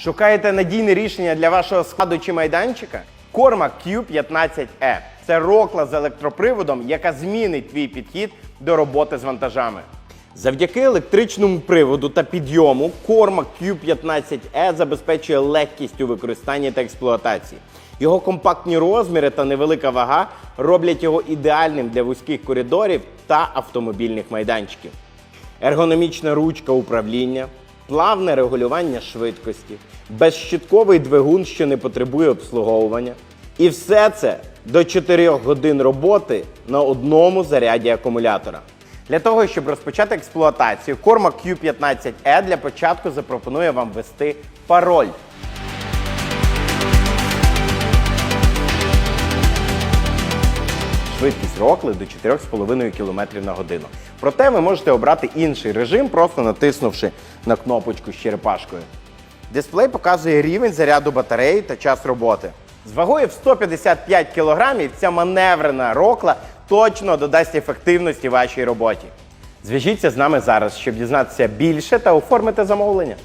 Шукаєте надійне рішення для вашого складу чи майданчика? Корма Q15E. Це рокла з електроприводом, яка змінить твій підхід до роботи з вантажами. Завдяки електричному приводу та підйому корма Q15E забезпечує легкість у використанні та експлуатації. Його компактні розміри та невелика вага роблять його ідеальним для вузьких коридорів та автомобільних майданчиків. Ергономічна ручка управління, плавне регулювання швидкості, безщитковий двигун, що не потребує обслуговування. І все це до 4 годин роботи на одному заряді акумулятора. Для того, щоб розпочати експлуатацію, корма Q15E для початку запропонує вам ввести пароль. Швидкість рокли до 4,5 км на годину. Проте ви можете обрати інший режим, просто натиснувши на кнопочку з черепашкою. Дисплей показує рівень заряду батареї та час роботи. З вагою в 155 кг ця маневрена рокла точно додасть ефективності вашій роботі. Зв'яжіться з нами зараз, щоб дізнатися більше та оформити замовлення.